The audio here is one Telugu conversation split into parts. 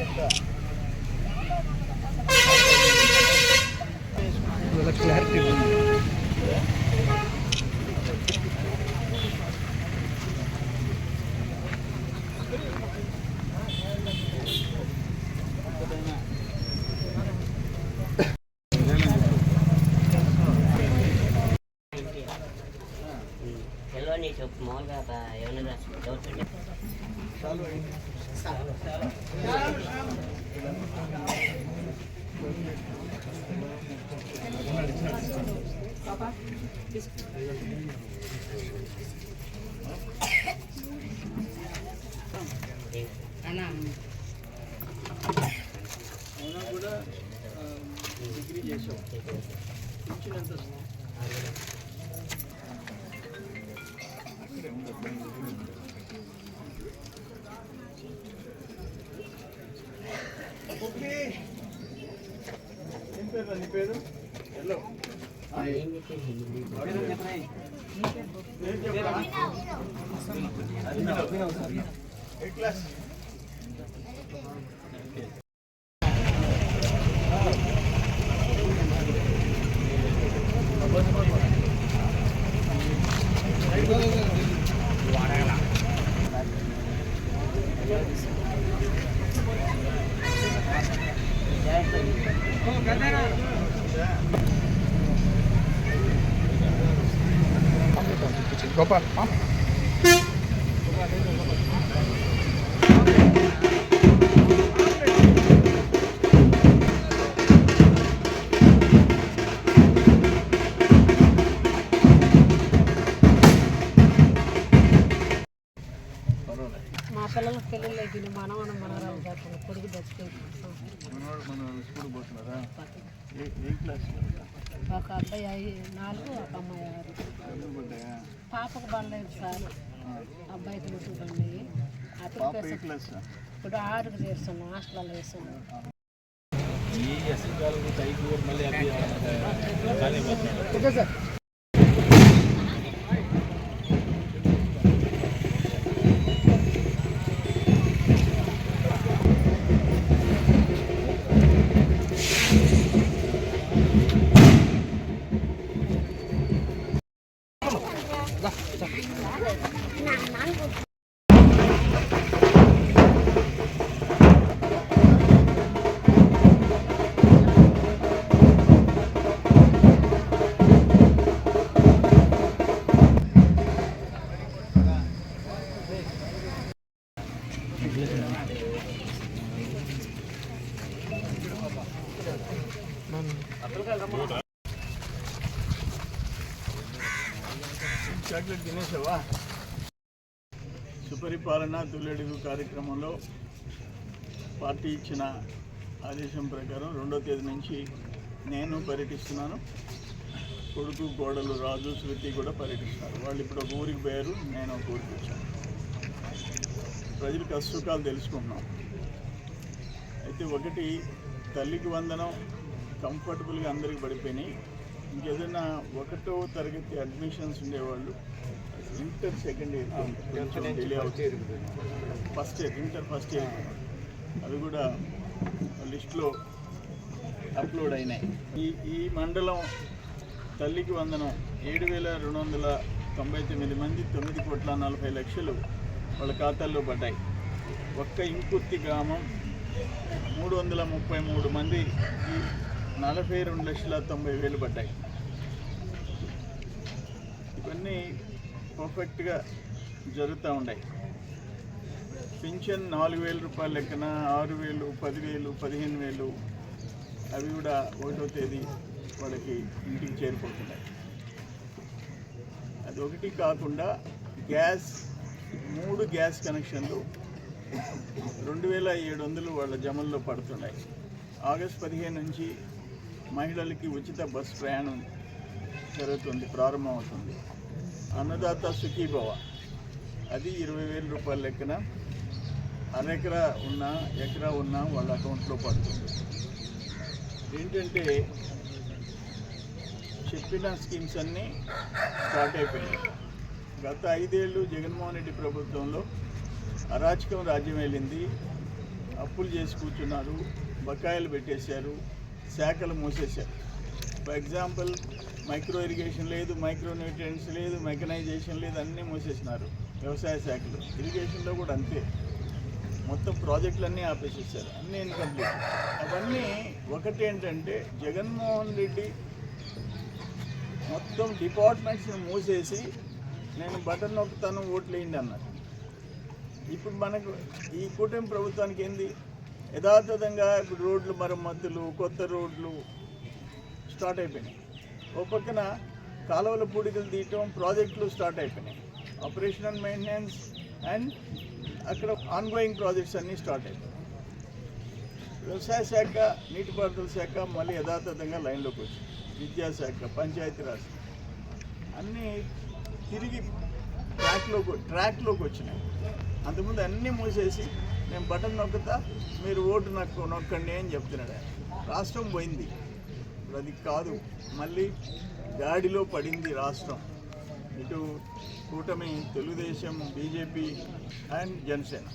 这个。చెప్పు మామూలుగా ఏమైనా ఏమన్నా డౌట్స్ ఉంటే కూడా డిగ్రీ చేసాం ఇచ్చినంత పేరు నీ పేరు ఎల్లో ఏం చెప్పేసి 老板，妈。పిల్లలకు పెళ్ళిళ్ళు అయిపోయినాయి మనవన మనవరాలు దాకా కొడుకు బతికేది మనవాడు మన పోతున్నారా ఏ ఏ క్లాస్ ఒక అబ్బాయి నాలుగు ఒక అమ్మాయి ఆరు. పాపకు బండలేదు సార్. అబ్బాయికి అతను ఏ క్లాస్ ఇప్పుడు ఆరుకు చేస్తున్నాం హాస్టల్లో వేస్తున్నాం ఓకే సార్. చాక్లెట్ తినేసావా? సుపరిపాలన తొలడుగు కార్యక్రమంలో పార్టీ ఇచ్చిన ఆదేశం ప్రకారం రెండో తేదీ నుంచి నేను పర్యటిస్తున్నాను. కొడుకు గోడలు రాజు శృతి కూడా పర్యటిస్తున్నారు. వాళ్ళు ఇప్పుడు ఒక ఊరికి పోయారు నేను ఒక ఊరికి వచ్చాను. ప్రజల కష్టసుఖాలు తెలుసుకుంటున్నాం. అయితే ఒకటి తల్లికి వందనం కంఫర్టబుల్గా అందరికి పడిపోయినాయి. ఇంకేదైనా ఒకటో తరగతి అడ్మిషన్స్ ఉండేవాళ్ళు inter second year delay first year inter first year. అవి కూడా లిస్ట్లో అప్లోడ్ అయినాయి. ఈ ఈ మండలం తల్లికి వందనం ఏడు వేల రెండు వందల తొంభై తొమ్మిది మంది తొమ్మిది కోట్ల నలభై లక్షలు. వాళ్ళ ఖాతాల్లో పడ్డాయి. ఒక్క ఇంకుర్తి గ్రామం మూడు వందల ముప్పై మూడు మంది నలభై రెండు లక్షల తొంభై వేలు పడ్డాయి. ఇవన్నీ పర్ఫెక్ట్గా జరుగుతూ ఉన్నాయి. పింఛన్ నాలుగు వేల రూపాయల లెక్కన ఆరు వేలు పదివేలు పదిహేను వేలు అవి కూడా ఒకటో తేదీ వాళ్ళకి ఇంటికి చేరిపోతున్నాయి. అది ఒకటి కాకుండా గ్యాస్ మూడు గ్యాస్ కనెక్షన్లు రెండు వేల ఏడు వందలు వాళ్ళ జమల్లో పడుతున్నాయి. ఆగస్ట్ పదిహేను నుంచి మహిళలకి ఉచిత బస్ ప్రయాణం జరుగుతుంది ప్రారంభమవుతుంది. అన్నదాత సుఖీభవ అది ఇరవై వేల రూపాయల లెక్కన అరెకరా ఉన్నా ఎకరా ఉన్నా వాళ్ళ అకౌంట్లో పడుతుంది. ఏంటంటే చెప్పిన స్కీమ్స్ అన్నీ స్టార్ట్ అయిపోయినాయి. గత ఐదేళ్ళు జగన్మోహన్ రెడ్డి ప్రభుత్వంలో అరాచకం రాజ్యం వెళ్ళింది. అప్పులు చేసి కూర్చున్నారు. బకాయిలు పెట్టేశారు. శాఖలు మూసేశారు. ఫర్ ఎగ్జాంపుల్ మైక్రో ఇరిగేషన్ లేదు మైక్రో న్యూట్రియంట్స్ లేదు మెకనైజేషన్ లేదు అన్నీ మూసేసినారు వ్యవసాయ శాఖలు. ఇరిగేషన్లో కూడా అంతే. మొత్తం ప్రాజెక్టులన్నీ ఆపేసేసారు. అన్నీ ఇన్కంప్లీట్. అవన్నీ ఒకటి ఏంటంటే జగన్మోహన్ రెడ్డి మొత్తం డిపార్ట్మెంట్స్ని మూసేసి నేను బటన్ నొక్కుతాను ఓట్లు వేయండి అన్నారు. ఇప్పుడు మనకు ఈ కూటమి ప్రభుత్వానికి ఏంది? యథాతథంగా ఇప్పుడు రోడ్లు మరమ్మతులు కొత్త రోడ్లు స్టార్ట్ అయిపోయినాయి. ఓ పక్కన కాలువల పూడికలు తీయటం ప్రాజెక్టులు స్టార్ట్ అయిపోయినాయి. ఆపరేషనల్ మెయింటెనెన్స్ అండ్ అక్కడ ఆన్గోయింగ్ ప్రాజెక్ట్స్ అన్నీ స్టార్ట్ అయిపోయినాయి. వ్యవసాయ శాఖ నీటిపారుదల శాఖ మళ్ళీ యథాతథంగా లైన్లోకి వచ్చింది. విద్యాశాఖ పంచాయతీరాజ్. అన్నీ తిరిగి ట్రాక్లోకి ట్రాక్లోకి వచ్చినాయి. అంతకుముందు అన్నీ మూసేసి నేను బటన్ నొక్కుతా మీరు ఓటు నాకు నొక్కండి అని చెప్తున్నాడు. రాష్ట్రం పోయింది. ఇప్పుడు అది కాదు. మళ్ళీ గాడిలో పడింది రాష్ట్రం. ఇటు కూటమి తెలుగుదేశం బీజేపీ అండ్ జనసేన.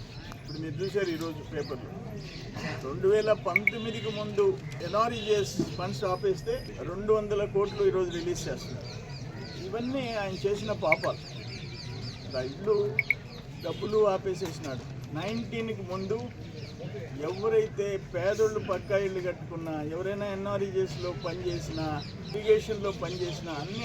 ఇప్పుడు మీరు చూశారు ఈరోజు పేపర్లో. రెండు వేల పంతొమ్మిదికి ముందు ఎన్ఆర్ఈజిఎస్ ఫండ్స్ ఆపేస్తే రెండు వందల కోట్లు ఈరోజు రిలీజ్ చేస్తున్నారు. ఇవన్నీ ఆయన చేసిన పాపాలు. ఇల్లు డబ్బులు ఆపేసేసినాడు. నైన్టీన్కి ముందు ఎవరైతే పేదోళ్ళు పక్కా ఇల్లు కట్టుకున్నా ఎవరైనా ఎన్ఆర్ఈజెస్లో పనిచేసినా ఇరిగేషన్లో పనిచేసినా అన్ని